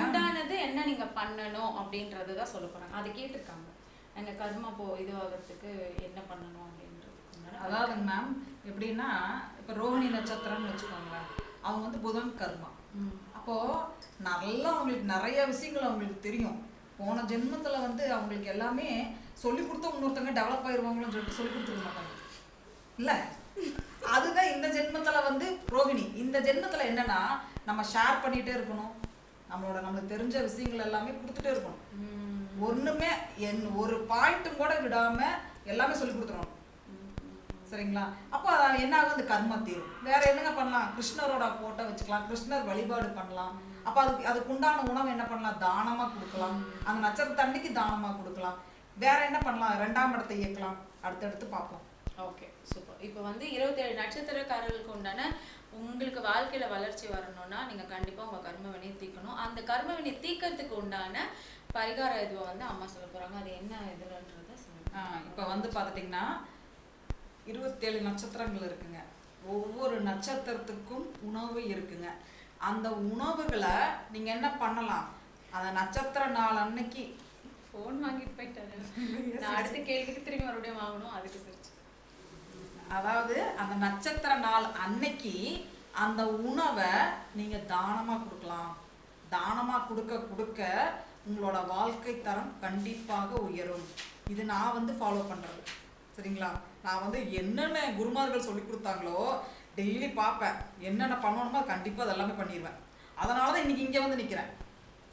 உண்டானது என்ன நீங்க பண்ணணும் அப்படின்றது தான் சொல்ல போறாங்க. அதை கேட்டிருக்காங்க. எங்க கர்மா போ இதுவாகிறதுக்கு என்ன பண்ணணும் அப்படின்றது அதாவதுங்க மேம் எப்படின்னா இப்போ ரோஹிணி நட்சத்திரம்னு வச்சுக்கோங்களேன். அவங்க வந்து புதன் கர்மா. அப்போ நல்லா அவங்களுக்கு நிறைய விஷயங்கள் அவங்களுக்கு தெரியும். போன ஜென்மத்துல வந்து அவங்களுக்கு எல்லாமே சொல்லி கொடுத்த இன்னொருத்தவங்க டெவலப் ஆயிருவாங்களோன்னு சொல்லிட்டு சொல்லி கொடுத்துருக்க மாட்டாங்க. இல்ல? அதுதான் இந்த ஜென்மத்துல வந்து ரோகிணி இந்த ஜென்மத்துல என்னன்னா நம்ம ஷேர் பண்ணிட்டே இருக்கணும். நம்மளோட நம்மளுக்கு தெரிஞ்ச விஷயங்கள் எல்லாமே கொடுத்துட்டே இருக்கணும். ம். ஒண்ணுமே என் ஒரு பாயிண்ட்டும் கூட விடாம எல்லாமே சொல்லி கொடுத்துருவோம் சரிங்களா? அப்போ அது என்ன ஆகும்? அந்த கர்ம தீரும். வேற என்னங்க பண்ணலாம்? கிருஷ்ணரோட போட்டோ வச்சுக்கலாம். கிருஷ்ணர் வழிபாடு பண்ணலாம். அப்போ அதுக்கு அதுக்கு உண்டான உணவு என்ன பண்ணலாம்? தானமா கொடுக்கலாம். அந்த நட்சத்திர அன்னைக்கு தானமா கொடுக்கலாம். வேற என்ன பண்ணலாம்? ரெண்டாம் இடத்தை இயக்கலாம். அடுத்தடுத்து பார்ப்போம். Okay super. இப்போ வந்து இருபத்தேழு நட்சத்திரக்காரர்களுக்கு உண்டான உங்களுக்கு வாழ்க்கையில வளர்ச்சி வரணும்னா நீங்க கண்டிப்பா உங்க கர்ம வினையை தீர்க்கணும். அந்த கர்ம வினை தீர்க்கறதுக்கு உண்டான பரிகார இதுவை வந்து அம்மா சொல்ல போறாங்க. அது என்ன இதுன்றத சொல்லுங்க. இப்போ வந்து பார்த்துட்டிங்கன்னா இருபத்தேழு நட்சத்திரங்கள் இருக்குங்க. ஒவ்வொரு நட்சத்திரத்துக்கும் உணவு இருக்குங்க. அந்த உணவுகளை நீங்க என்ன பண்ணலாம்? அந்த நட்சத்திர நாள் அன்னைக்கு ஃபோன் வாங்கிட்டு போயிட்டாரு. அடுத்த கேள்விக்கு திரும்பி மறுபடியும் வாங்கணும். அதுக்கு அதாவது அந்த நட்சத்திர நாள் அன்னைக்கு அந்த உணவை நீங்க தானமா கொடுக்கலாம். தானமா கொடுக்க கொடுக்க உங்களோட வாழ்க்கை தரம் கண்டிப்பாக உயரும். இது நான் வந்து ஃபாலோ பண்றது. சரிங்களா? நான் வந்து என்னென்ன குருமார்கள் சொல்லி கொடுத்தாங்களோ டெய்லி பார்ப்பேன். என்னென்ன பண்ணணுமோ கண்டிப்பாக கண்டிப்பா அது எல்லாமே பண்ணிடுவேன் அதனால தான் இன்னைக்கு இங்கே வந்து நிற்கிறேன்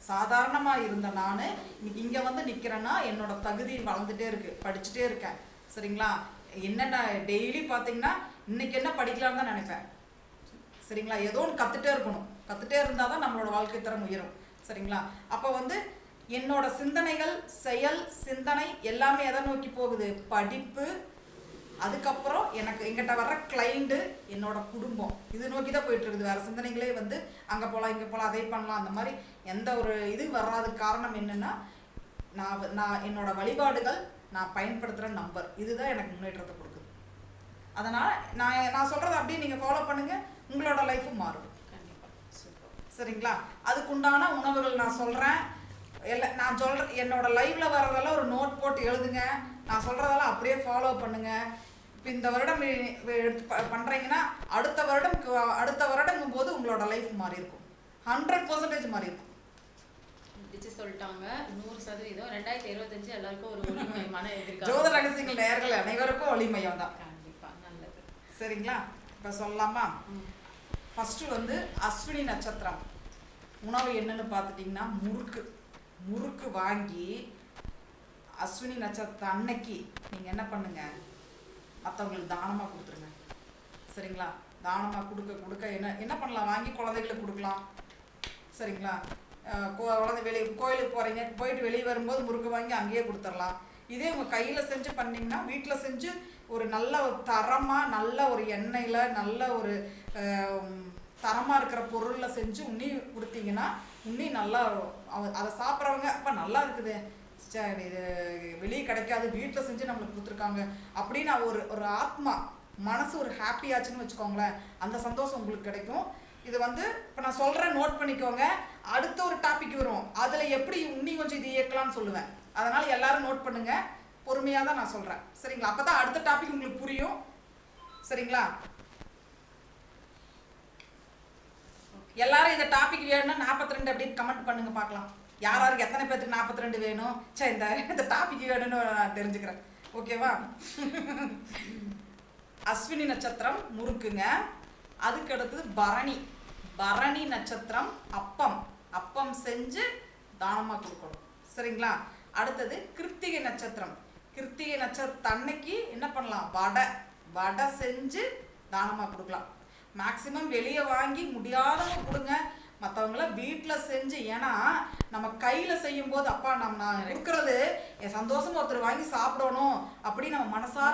சாதாரணமாக இருந்த நான் இன்னைக்கு இங்கே வந்து நிற்கிறேன்னா என்னோட தகுதி வளர்ந்துட்டே இருக்கு. படிச்சுட்டே இருக்கேன். சரிங்களா? என்னென்ன டெய்லி பார்த்தீங்கன்னா இன்னைக்கு என்ன படிக்கலாம்னு தான் நினைப்பேன். சரிங்களா? ஏதோ ஒன்று கற்றுட்டே இருக்கணும். கற்றுட்டே இருந்தால் தான் நம்மளோட வாழ்க்கை தரம் உயரும். சரிங்களா? அப்போ வந்து என்னோட சிந்தனைகள் செயல் சிந்தனை எல்லாமே எதை நோக்கி போகுது? படிப்பு அதுக்கப்புறம் எனக்கு எங்கிட்ட வர்ற கிளைண்ட்டு என்னோட குடும்பம். இது நோக்கி தான் போயிட்டு இருக்குது. வேற சிந்தனைகளே வந்து அங்கே போகலாம் இங்கே போகலாம் அதை பண்ணலாம். அந்த மாதிரி எந்த ஒரு இது வராதுக்கு காரணம் என்னன்னா நான் நான் என்னோட வழிபாடுகள் நான் பயன்படுத்துகிற நம்பர் இதுதான் எனக்கு முன்னேற்றத்தை கொடுக்குது. அதனால் நான் நான் சொல்கிறத அப்படியே நீங்கள் ஃபாலோ பண்ணுங்கள் உங்களோட லைஃப்பும் மாறும். கண்டிப்பாக சூப்பர் சரிங்களா? அதுக்குண்டான உணவுகள் நான் சொல்கிறேன் எல்லாம் நான் சொல்கிறேன் என்னோட லைவ்ல வர்றதெல்லாம் ஒரு நோட் போட்டு எழுதுங்க. நான் சொல்கிறதெல்லாம் அப்படியே ஃபாலோ பண்ணுங்கள் இப்போ இந்த வருடம் எடுத்து ப- அடுத்த வருடம் அடுத்த வருடங்கும் போது உங்களோட லைஃப் மாறி இருக்கும் ஹண்ட்ரட் பர்சன்டேஜ் மாறி இருக்கும் முடிச்சு சொல்லிட்டாங்க. நூறு சதவீதம். ரெண்டாயிரத்தி இருபத்தஞ்சு எல்லாருக்கும் ஒரு ஒளிமயமான எதிர்காலம். ஜோத ரகசியங்கள் நேயர்கள் அனைவருக்கும் ஒளிமயம் தான் கண்டிப்பா நல்லது. சரிங்களா? இப்போ சொல்லலாமா. ஃபஸ்ட்டு வந்து அஸ்வினி நட்சத்திரம். உணவு என்னன்னு பார்த்துட்டிங்கன்னா முறுக்கு. முறுக்கு வாங்கி அஸ்வினி நட்சத்திரம் அன்னைக்கு நீங்கள் என்ன பண்ணுங்க? மற்றவங்களுக்கு தானமாக கொடுத்துருங்க. சரிங்களா? தானமாக கொடுக்க கொடுக்க என்ன என்ன பண்ணலாம்? வாங்கி குழந்தைகளுக்கு கொடுக்கலாம். சரிங்களா? குழந்தை வெளியே கோயிலுக்கு போகிறீங்க போயிட்டு வெளியே வரும்போது முறுக்கு வாங்கி அங்கேயே கொடுத்துடலாம். இதே உங்கள் கையில் செஞ்சு பண்ணிங்கன்னா வீட்டில் செஞ்சு ஒரு நல்ல ஒரு தரமாக நல்ல ஒரு எண்ணெயில் நல்ல ஒரு தரமாக இருக்கிற பொருளில் செஞ்சு உண்ணி கொடுத்தீங்கன்னா உண்ணி நல்லா அவ- அதை சாப்பிட்றவங்க அப்போ நல்லா இருக்குது. சரி இது வெளியே கிடைக்காது வீட்டில் செஞ்சு நம்மளுக்கு கொடுத்துருக்காங்க. அப்படின்னு ஒரு ஒரு ஆத்மா மனசு ஒரு ஹாப்பியாச்சுன்னு வச்சுக்கோங்களேன். அந்த சந்தோஷம் உங்களுக்கு கிடைக்கும். இது வந்து இப்போ நான் சொல்கிறேன் நோட் பண்ணிக்கோங்க. அடுத்த ஒரு டாபிக் வரும். அதில் எப்படி உண்ணி கொஞ்சம் இது இயக்கலாம்னு சொல்லுவேன். அதனால் எல்லாரும் நோட் பண்ணுங்க. பொறுமையாக தான் நான் சொல்கிறேன் சரிங்களா? அப்போ தான் அடுத்த டாபிக் உங்களுக்கு புரியும். சரிங்களா? எல்லாரும் இந்த டாபிக் வேணும்னா 42 ரெண்டு அப்படின்னு கமெண்ட் பண்ணுங்க பார்க்கலாம். யார் யாருக்கு எத்தனை பேருக்கு 42 ரெண்டு வேணும்? சரி இந்த இந்த டாபிக் வேணும்னு நான் தெரிஞ்சுக்கிறேன். ஓகேவா அஸ்வினி நட்சத்திரம் முறுக்குங்க. அதுக்கு அடுத்தது பரணி. பரணி நட்சத்திரம் அப்பம். அப்பம் செஞ்சு தானமாக கொடுக்கணும். சரிங்களா? அடுத்தது கிருத்திகை நட்சத்திரம். கிருத்திகை நட்சத்திர அன்னைக்கு என்ன பண்ணலாம்? வடை. வடை செஞ்சு தானமாக கொடுக்கலாம். மேக்சிமம் வெளியே வாங்கி முடியாதவங்க கொடுங்க. மற்றவங்கள வீட்டில் செஞ்சு ஏன்னா நம்ம கையில் செய்யும்போது அப்பா நம்ம நான் கொடுக்கறது என் சந்தோஷமா ஒருத்தர் வாங்கி சாப்பிடணும் அப்படின்னு நம்ம மனசார.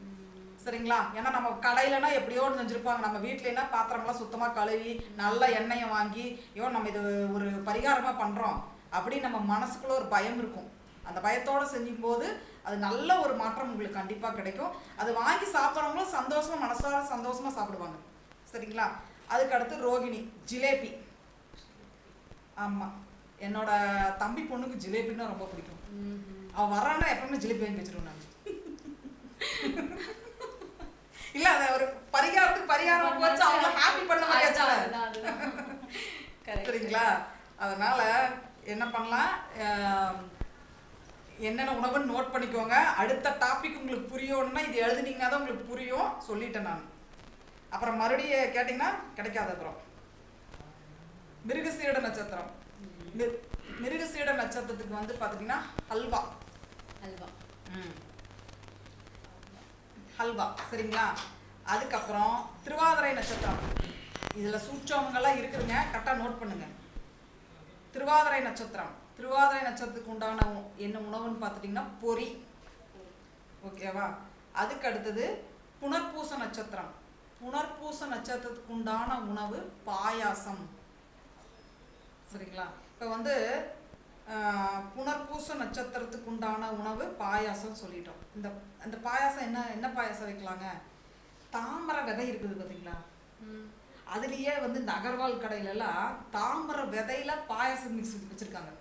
ம். சரிங்களா? ஏன்னா நம்ம கடையிலனா எப்படியோ ஒன்று செஞ்சுருப்பாங்க. நம்ம வீட்லனா பாத்திரம்லாம் சுத்தமாக கழுவி நல்ல எண்ணெயை வாங்கி ஐயோ நம்ம இது ஒரு பரிகாரமாக பண்ணுறோம் அப்படின்னு நம்ம மனசுக்குள்ள ஒரு பயம் இருக்கும். அந்த பயத்தோட செய்யும் போது அது நல்ல ஒரு மாற்றம் உங்களுக்கு கண்டிப்பாக கிடைக்கும். அது வாங்கி சாப்பிட்றவங்களும் சந்தோஷமா மனசார சந்தோஷமா சாப்பிடுவாங்க. சரிங்களா? அதுக்கு அடுத்து ரோகிணி ஜிலேபி. ஆமா. என்னோட தம்பி பொண்ணுக்கு ஜிலேபின்னா ரொம்ப பிடிக்கும். ம்ஹும். அவ வர்றான்னா எப்பவுமே ஜிலேபி வாங்கி வச்சிருவேன் நான். இல்ல அது ஒரு பரிகாரத்துக்கு பரிகாரம் வச்சு அவங்க ஹாப்பி பண்ண. Correct. சரிங்களா? அதனால என்ன பண்ணலாம்? என்னென்ன உணவுன்னு நோட் பண்ணிக்கோங்க. அடுத்த டாபிக் உங்களுக்கு புரியணும்னா இது எழுதுனீங்கன்னா தான் உங்களுக்கு புரியும். சொல்லிட்டேன் நான். அப்புறம் மறுபடியும் கேட்டிங்கன்னா கிடைக்காது அப்புறம். மிருகசீட நட்சத்திரம். மிரு- மிருகசீட நட்சத்திரத்துக்கு வந்து பார்த்துட்டிங்கன்னா ஹல்வா அல்வா. ஹல்வா சரிங்களா? அதுக்கப்புறம் திருவாதிரை நட்சத்திரம். இதில் சூட்சவங்கள்லாம் இருக்குதுங்க. கரெக்டாக நோட் பண்ணுங்க. திருவாதிரை நட்சத்திரம். திருவாதிரை நட்சத்திரத்துக்கு உண்டான உ- என்ன உணவுன்னு பார்த்துட்டிங்கன்னா பொரி ஓகேவா அதுக்கு அடுத்தது புனர்பூச நட்சத்திரம். புனர்பூச நட்சத்திரத்துக்கு உண்டான உணவு பாயாசம். சரிங்களா? இப்போ வந்து புனர்பூச நட்சத்திரத்துக்கு உண்டான உணவு பாயாசம் சொல்லிட்டோம். இந்த இந்த பாயாசம் என்ன என்ன பாயாசம் வைக்கலாங்க? தாமரை விதை இருக்குது பார்த்தீங்களா. அதுலயே வந்து இந்த அகர்வால் கடையில எல்லாம் தாமரை விதையில பாயாசம் மிக்ஸ் வச்சிருக்காங்க.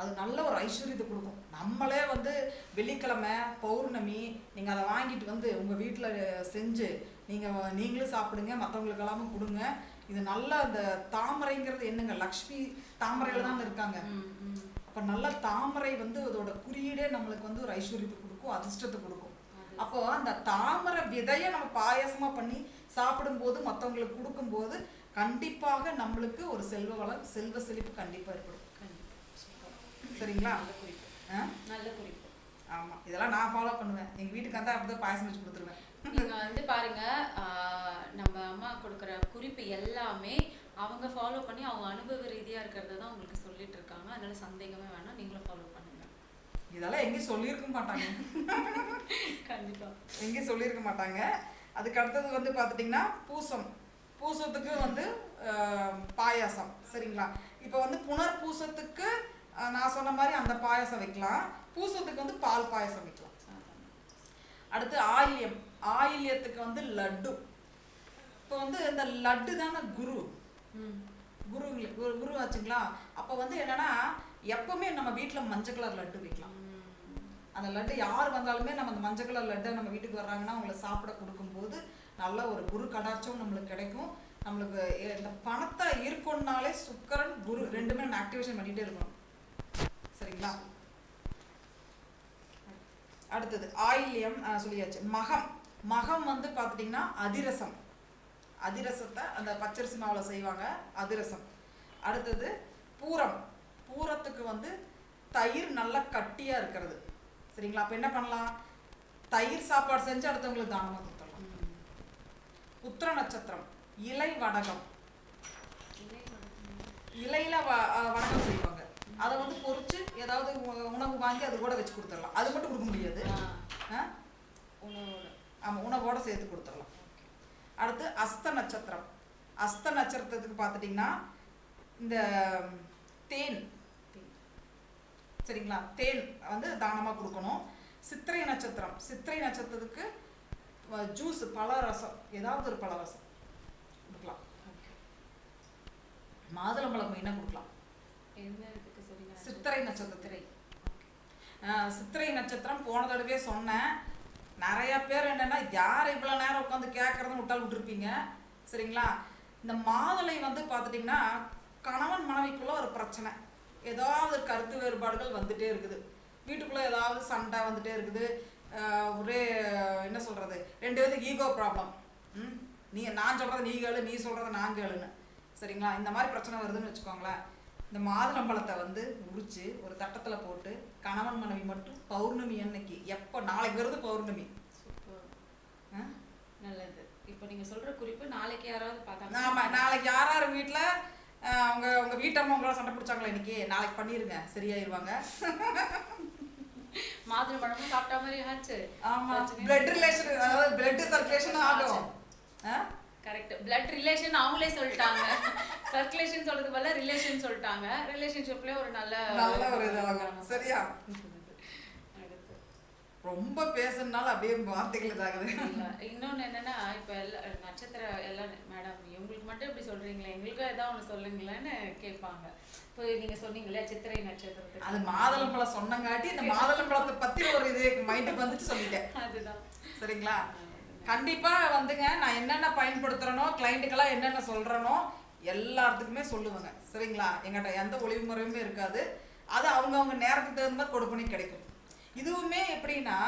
அது நல்ல ஒரு ஐஸ்வர்யத்தை கொடுக்கும். நம்மளே வந்து வெள்ளிக்கிழமை பௌர்ணமி நீங்கள் அதை வாங்கிட்டு வந்து உங்கள் வீட்டில் செஞ்சு நீங்கள் நீங்களும் சாப்பிடுங்க மற்றவங்களுக்கு எல்லாமே கொடுங்க. இது நல்ல அந்த தாமரைங்கிறது என்னங்க? லக்ஷ்மி தாமரையில் தான் இருக்காங்க. அப்போ நல்ல தாமரை வந்து அதோட குறியீடே நம்மளுக்கு வந்து ஒரு ஐஸ்வர்யத்தை கொடுக்கும் அதிர்ஷ்டத்தை கொடுக்கும். அப்போ அந்த தாமரை விதையை நம்ம பாயாசமா பண்ணி சாப்பிடும்போது மற்றவங்களுக்கு கொடுக்கும்போது கண்டிப்பாக நம்மளுக்கு ஒரு செல்வ வளம் செல்வ செழிப்பு கண்டிப்பா ஏற்படும். சரிங்களா? நல்ல குறிப்பு? நல்ல குறிப்பு. ஆமா. இதெல்லாம் நான் ஃபாலோ பண்ணுவேன். எங்க வீட்டுக்கு வந்தா அப்படிதான் பாயாசம் வச்சு கொடுத்துருவேன். நீங்க வந்து பாருங்க நம்ம அம்மா கொடுக்குற குறிப்பு எல்லாமே அவங்க ஃபாலோ பண்ணி அவங்க அனுபவ ரீதியா இருக்கிறத தான் உங்களுக்கு சொல்லிட்டு இருக்காங்க. அதனால சந்தேகமே வேணாம். நீங்களும் ஃபாலோ பண்ணுங்க. இதெல்லாம் எங்கேயும் சொல்லியிருக்க மாட்டாங்க. கண்டிப்பா. எங்கேயும் சொல்லியிருக்க மாட்டாங்க. அதுக்கு அடுத்தது வந்து பார்த்துட்டிங்கன்னா பூசம். பூசத்துக்கு வந்து பாயாசம். சரிங்களா? இப்போ வந்து புனர் பூசத்துக்கு நான் சொன்ன மாதிரி அந்த பாயாசம் வைக்கலாம். பூசத்துக்கு வந்து பால் பாயாசம் வைக்கலாம். அடுத்து ஆயில்யம். ஆயில்யத்துக்கு வந்து லட்டு. இப்போ வந்து இந்த லட்டு தானே குரு. ம். குரு குரு குரு ஆச்சுங்களா? அப்போ வந்து என்னன்னா எப்பவுமே நம்ம வீட்டில் மஞ்சள் கலர் லட்டு வைக்கலாம். அந்த லட்டு யார் வந்தாலுமே நம்ம அந்த மஞ்சள் கலர் லட்டை நம்ம வீட்டுக்கு வர்றாங்கன்னா அவங்கள சாப்பிட கொடுக்கும்போது நல்ல ஒரு குரு கடாட்சம் நம்மளுக்கு கிடைக்கும். நம்மளுக்கு இந்த பணத்தை ஈர்க்கணும்னாலே சுக்கரன் குரு ரெண்டுமே நம்ம ஆக்டிவேஷன் பண்ணிட்டே இருக்கணும். சரிங்களா? அடுத்தது ஆயில்யம் சொல்லியாச்சு. மகம். மகம் வந்து பார்த்துட்டிங்கன்னா அதிரசம். அதிரசத்தை அந்த பச்சரிசி மாவில் செய்வாங்க அதிரசம். அடுத்தது பூரம். பூரத்துக்கு வந்து தயிர் நல்லா கட்டியாக இருக்கிறது. சரிங்களா? அப்போ என்ன பண்ணலாம்? தயிர் சாப்பாடு செஞ்சு அடுத்தவங்களுக்கு தானமாக கொடுத்துடலாம். உத்திர நட்சத்திரம் இலை வடகம். இலையில வ- வடகம் செய்வாங்க. அதை வந்து பொரிச்சு ஏதாவது உணவு வாங்கி அது கூட வச்சு கொடுத்துடலாம். அது மட்டும் கொடுக்க முடியாது? உணவோட ஆமாம் உணவோட சேர்த்து கொடுத்துடலாம். அடுத்து அஸ்த நட்சத்திரம். அஸ்த நட்சத்திரத்துக்கு பார்த்துட்டிங்கன்னா இந்த தேன் சரிங்களா? தேன் வந்து தானமாக கொடுக்கணும். சித்திரை நட்சத்திரம். சித்திரை நட்சத்திரத்துக்கு ஜூஸ் பழரசம் ஏதாவது ஒரு பழரசம் கொடுக்கலாம். மாதுளம்பழம் மெயினாக கொடுக்கலாம். சித்திரை நட்சத்திரை ஆஹ் சித்திரை நட்சத்திரம் போன தடவையே சொன்னேன். நிறைய பேர் என்னென்னா யார் இவ்வளோ நேரம் உட்காந்து கேட்கறதுன்னு விட்டால் விட்டுருப்பீங்க சரிங்களா? இந்த மாதுளை வந்து பார்த்துட்டிங்கன்னா கணவன் மனைவிக்குள்ள ஒரு பிரச்சனை. ஏதாவது கருத்து வேறுபாடுகள் வந்துகிட்டே இருக்குது. வீட்டுக்குள்ளே ஏதாவது சண்டை வந்துகிட்டே இருக்குது. ஒரே என்ன சொல்கிறது ரெண்டு பேருக்கு ஈகோ ப்ராப்ளம் ம்? நீ நான் சொல்கிறத நீ கேளு நீ சொல்கிறத நான் கேளுன்னு. சரிங்களா? இந்த மாதிரி பிரச்சனை வருதுன்னு வச்சுக்கோங்களேன். இந்த மாதுளம்பழத்தை வந்து உரிச்சு ஒரு தட்டத்தில் போட்டு கணவன் மனைவி மட்டும் பௌர்ணமி அன்னைக்கு. எப்போ? நாளைக்கு வருது பௌர்ணமி? நல்லது. இப்போ நீங்க சொல்ற குறிப்பு நாளைக்கு யாராவது பார்த்தா ஆமா நாளைக்கு யார் யார் வீட்டில் அவங்க உங்க வீட்டம்மா உங்களோட சண்டை பிடிச்சாங்களா இன்னைக்கு? நாளைக்கு பண்ணிருங்க. சரியாயிருவாங்க. மாதுளை பழமும் சாப்பிட்ட மாதிரி ஆச்சு. ஆமா. பிரச்சனையே பிளட் ரிலேஷன் அதாவது பிளட் சர்க்குலேஷன் ஆகும். ஆ? கரெக்ட் பிளட் ரிலேஷன் அவங்களே சொல்லிட்டாங்க. சர்க்குலேஷன் சொல்றது பதிலா ரிலேஷன் சொல்லிட்டாங்க. ரிலேஷன்ஷிப்லயே ஒரு நல்ல நல்ல ஒரு இது ஆகும் சரியா? ரொம்ப பேசுனால அப்படியே வார்த்தைகள் இதாகுது. இன்னொன்னு என்னன்னா இப்ப எல்லா நட்சத்திர எல்லாம் மேடம் இவங்களுக்கு மட்டும் இப்படி சொல்றீங்களே எங்களுக்கும் ஏதாவது ஒண்ணு சொல்லுங்களேன்னு கேட்பாங்க. இப்போ நீங்க சொன்னீங்களே சித்திரை நட்சத்திரத்துக்கு. அது மாதுளம்பழம் சொன்னங்காட்டி இந்த மாதுளம்பழத்தை பத்தி ஒரு இது மைண்டுக்கு வந்துட்டு சொல்லிட்டேன். அதுதான். சரிங்களா? கண்டிப்பா வந்துங்க. நான் என்னென்ன பயன்படுத்துறேனோ கிளைண்ட்டுக்கெல்லாம் என்னென்ன சொல்றேனோ எல்லாத்துக்குமே சொல்லுவேங்க. சரிங்களா? எங்கிட்ட எந்த ஒளிவு முறையுமே இருக்காது. அது அவங்கவுங்க நேரத்துக்கு தகுந்த மாதிரி கொடுப்பணி கிடைக்கும். இதுவுமே எப்படின்னா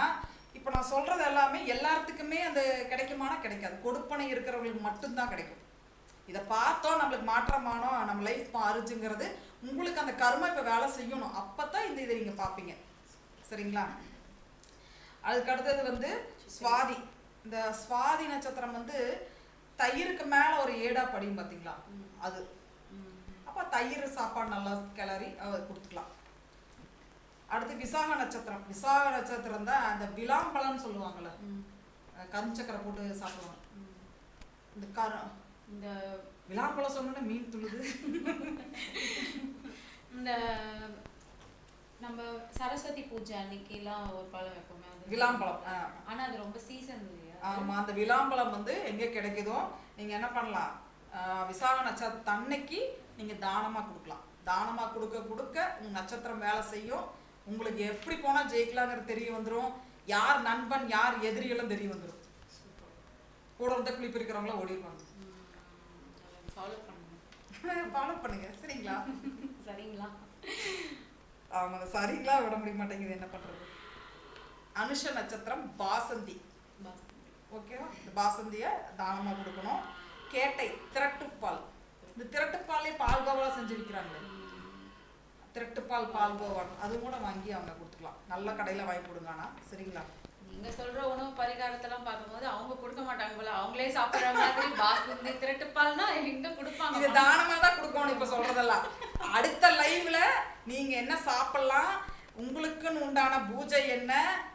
இப்போ நான் சொல்றது எல்லாமே எல்லாத்துக்குமே அந்த கிடைக்குமானா கிடைக்காது. கொடுப்பனை இருக்கிறவங்களுக்கு மட்டும்தான் கிடைக்கும். இதை பார்த்தோம் நம்மளுக்கு மாற்றமானோ நம்ம லைஃப் மாறுச்சுங்கிறது உங்களுக்கு அந்த கர்மம் இப்போ வேலை செய்யணும். அப்போ தான் இந்த இதை நீங்கள் பார்ப்பீங்க. சரிங்களா? அதுக்கு அடுத்தது வந்து சுவாதி. இந்த சுவாதி நட்சத்திரம் வந்து தயிருக்கு மேலே ஒரு ஏடா படியும் பார்த்தீங்களா அது. அப்போ தயிர் சாப்பாடு நல்லா கிளறி கொடுத்துக்கலாம். அடுத்து விசாக நட்சத்திரம். விசாக நட்சத்திரம் தான் அந்த விளாம்பழம்னு சொல்லுவாங்கல்ல. அஹ், கருஞ்சக்கரை போட்டு சாப்பிடுவாங்க. இந்த கரு இந்த விளாம்பழம் சொன்னோன்னே மீன் துள்ளுது. இந்த நம்ம சரஸ்வதி பூஜை அன்னைக்கெல்லாம் ஒரு பழம் வைப்போமே விளாம்பழம் ஆ. ஆனா அது ரொம்ப சீசன் இல்லையா ஆமா அந்த விளாம்பழம் வந்து எங்கே கிடைக்குதோ நீங்க என்ன பண்ணலாம்? ஆஹ் விசாக நட்சத்திர அன்னைக்கு நீங்க தானமா கொடுக்கலாம். தானமா கொடுக்க கொடுக்க உங்க நட்சத்திரம் வேலை செய்யும். உங்களுக்கு எப்படி போனா ஜெயிக்கலாங்கிறது தெரிய வந்துரும். யார் நண்பன் யார் எதிரிகளும் தெரிய வந்துரும். கூட இருந்த குளிப்பு இருக்கிறவங்கள ஓடிடுவாங்க ஃபாலோ பண்ணுங்க. ஃபாலோ பண்ணுங்க. சரிங்களா? சரிங்களா? ஆமாங்க சரிங்களா? விட முடிய மாட்டேங்குது. என்ன பண்றது? அனுஷ நட்சத்திரம் பாசந்தி. பாஸ். ஓகேவா இந்த பாசந்தியை தானமாக கொடுக்கணும். கேட்டை திரட்டுப்பால். இந்த திரட்டுப்பாலே பால் கோவாலாம் செஞ்சு விற்கிறாங்களே திரட்டுப்பால் பால் கோவா. அதுவும் கூட வாங்கி அவங்க கொடுத்துக்கலாம். நல்ல கடையில் வாங்கி கொடுங்க ஆனா சரிங்களா? நீங்க சொல்ற உணவு பரிகாரத்தெல்லாம் பார்க்கும்போது அவங்க கொடுக்க மாட்டாங்க போல. அவங்களே சாப்பிடுற மாதிரி பாஸ்மதி திரட்டுப்பால்னா எங்க கொடுப்பாங்க. இது தானமாக தான் கொடுக்கணும் இப்போ சொல்றதெல்லாம். அடுத்த லைவ்ல நீங்க என்ன சாப்பிடலாம்? உங்களுக்குன்னு உண்டான பூஜை என்ன?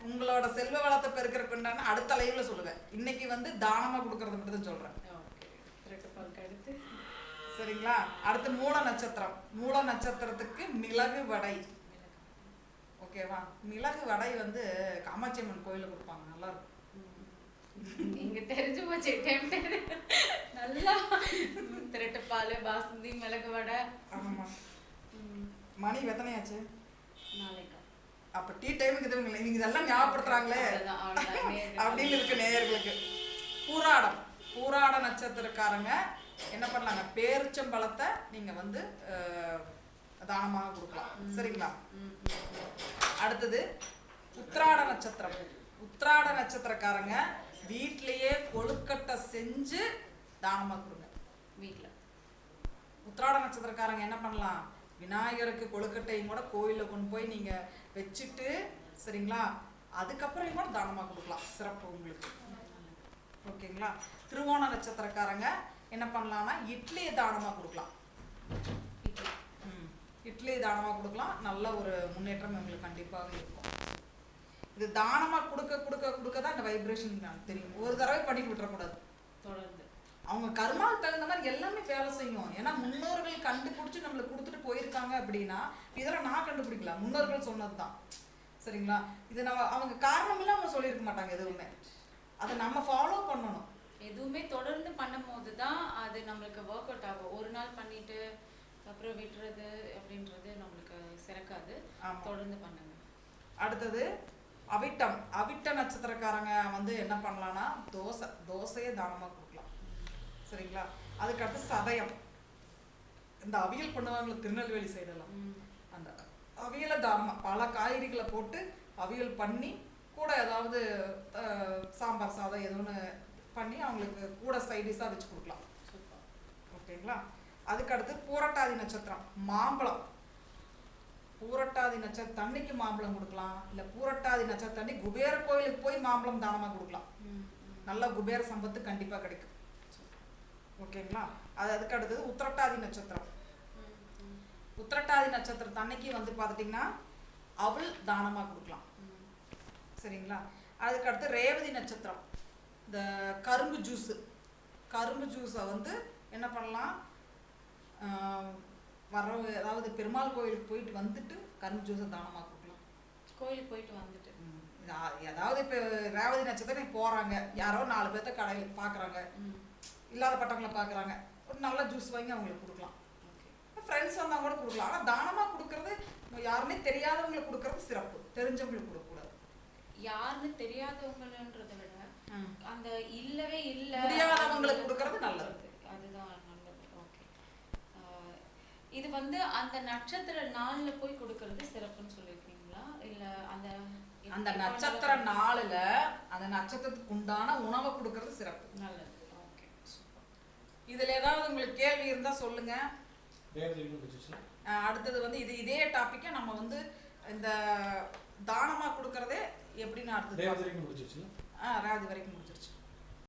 உங்களோட செல்வ வளத்தை பெருக்கிறதுக்கு உண்டான அடுத்த லைவ்ல சொல்லுவேன். இன்னைக்கு வந்து தானமா கொடுக்கறத மட்டும் தான் சொல்றேன் சரிங்களா? அடுத்து மூல நட்சத்திரம். மூல நட்சத்திரத்துக்கு மிளகு வடை. ஓகேவா? மிளகு வடை வந்து காமாட்சி அம்மன் கோயிலில் கொடுப்பாங்க. நல்லா இருக்கும். நீங்க தெரிஞ்சு போச்சு. நல்லா. திரட்டுப்பால் பாசந்தி மிளகு வடை. ஆமாம்மா. ம், மணி எத்தனையாச்சு? நாளைக்கா. அப்போ டீ டைமுக்கு இதுவங்க நீங்க இதெல்லாம். நேருக்கு அப்படின்னு இருக்கு நேயர்களுக்கு. பூராடம். பூராட நட்சத்திரக்காரங்க என்ன பண்ணலாங்க? பேரிச்சம்பழத்தை நீங்க வந்து தானமாக கொடுக்கலாம். சரிங்களா. அடுத்தது உத்திராட நட்சத்திரம். உத்திராட நட்சத்திரக்காரங்க வீட்லயே கொழுக்கட்டை செஞ்சு தானமா கொடுங்க. வீட்ல. உத்திராட நட்சத்திரக்காரங்க என்ன பண்ணலாம்? விநாயகருக்கு கொழுக்கட்டையும் கூட கோயில்ல கொண்டு போய் நீங்க வச்சுட்டு சரிங்களா? அதுக்கப்புறம் கூட தானமா கொடுக்கலாம். சிறப்பு உங்களுக்கு. ஓகேங்களா? திருவோண நட்சத்திரக்காரங்க என்ன பண்ணலாம்னா இட்லியை தானமா கொடுக்கலாம். இட்லி. தானமா கொடுக்கலாம். நல்ல ஒரு முன்னேற்றம் உங்களுக்கு கண்டிப்பாக இருக்கும். இது தானமா கொடுக்க கொடுக்க கொடுக்க தான் இந்த வைப்ரேஷன் தெரியும். ஒரு தடவை பண்ணிட்டு விட்டுறக்கூடாது. அவங்க கர்மாவுக்கு தகுந்த மாதிரி எல்லாமே வேலை செய்யும். ஏன்னா முன்னோர்கள் கண்டுபிடிச்சு நம்மளுக்கு கொடுத்துட்டு போயிருக்காங்க அப்படின்னா இதெல்லாம் நான் கண்டுபிடிக்கல. முன்னோர்கள் சொன்னதுதான். சரிங்களா? இது நம்ம அவங்க காரணம் இல்லாம அவங்க சொல்லியிருக்க மாட்டாங்க எதுவுமே. அதை நம்ம ஃபாலோ பண்ணணும். எதுவுமே தொடர்ந்து பண்ணும்போது தான் அது நம்மளுக்கு ஒர்க் அவுட் ஆகும். ஒரு நாள் பண்ணிட்டு அப்புறம் விட்டுறது அப்படின்றது நம்மளுக்கு சிறக்காது. தொடர்ந்து பண்ணுங்க. அடுத்தது அவிட்டம். அவிட்ட நட்சத்திரக்காரங்க வந்து என்ன பண்ணலாம்னா தோசை தோசையே தானமாக சரிங்களா? அதுக்கு அடுத்து சதயம். இந்த அவியல் பண்ணுவாங்களே திருநெல்வேலி சைடெல்லாம். அந்த அவியலை தானமாக பல காய்கறிகளை போட்டு அவியல் பண்ணி கூட ஏதாவது சாம்பார் சாதம் ஒன்று பண்ணி அவங்களுக்கு கூட சைடிஷாக வச்சு கொடுக்கலாம். ஓகேங்களா? அதுக்கு அடுத்து பூரட்டாதி நட்சத்திரம். மாம்பழம். பூரட்டாதி நட்சத்திரம் தண்ணிக்கு மாம்பழம் கொடுக்கலாம். இல்லை பூரட்டாதி நட்சத்திரம் தண்ணி குபேர கோயிலுக்கு போய் மாம்பழம் தானமாக கொடுக்கலாம். நல்ல குபேர சம்பத்து கண்டிப்பாக கிடைக்கும். ஓகேங்களா? அது அதுக்கு அடுத்தது உத்திரட்டாதி நட்சத்திரம். உத்திரட்டாதி நட்சத்திரம் தண்ணிக்கு வந்து பார்த்துட்டிங்கன்னா அவள் தானமாக கொடுக்கலாம். சரிங்களா? அதுக்கு அடுத்து ரேவதி நட்சத்திரம். இந்த கரும்பு ஜூஸு. கரும்பு ஜூஸை வந்து என்ன பண்ணலாம்? வரவு அதாவது பெருமாள் கோயிலுக்கு போயிட்டு வந்துட்டு கரும்பு ஜூஸை தானமாக கொடுக்கலாம். கோயிலுக்கு போயிட்டு வந்துட்டு. ஏதாவது இப்போ ரேவதி நட்சத்திரம் போறாங்க. யாரோ நாலு பேர்த்த கடையில் பார்க்குறாங்க இல்லாதப்பட்டவங்கள பார்க்குறாங்க. ஒரு நல்ல ஜூஸ் வாங்கி அவங்களுக்கு கொடுக்கலாம். ஃப்ரெண்ட்ஸ் வந்தால் கூட கொடுக்கலாம். ஆனால் தானமாக கொடுக்கறது யாருமே தெரியாதவங்களுக்கு கொடுக்கறது சிறப்பு. தெரிஞ்சவங்களுக்கு கொடுக்கக்கூடாது. யாருன்னு தெரியாதவங்கன்றத விட அந்த இல்லவே இல்ல முடியாதவங்களுக்கு கொடுக்கறது நல்லது. அதுதான் நல்லது. ஓகே இது வந்து அந்த நட்சத்திர நாள்ல போய் கொடுக்கறது சிறப்புன்னு சொல்லியிருக்கீங்களா? இல்ல அந்த அந்த நட்சத்திர நாளில் அந்த நட்சத்திரத்துக்கு உண்டான உணவை கொடுக்கறது சிறப்பு. நல்லது. இதில் ஏதாவது உங்களுக்கு கேள்வி இருந்தால் சொல்லுங்க. தேவதைகளும் பிடிச்சிச்சுன்னா அஹ் அடுத்தது வந்து இது இதே டாப்பிக்கை நம்ம வந்து இந்த தானமாக கொடுக்கறதே எப்படின்னு அடுத்தது ஆ ராதி வரைக்கும்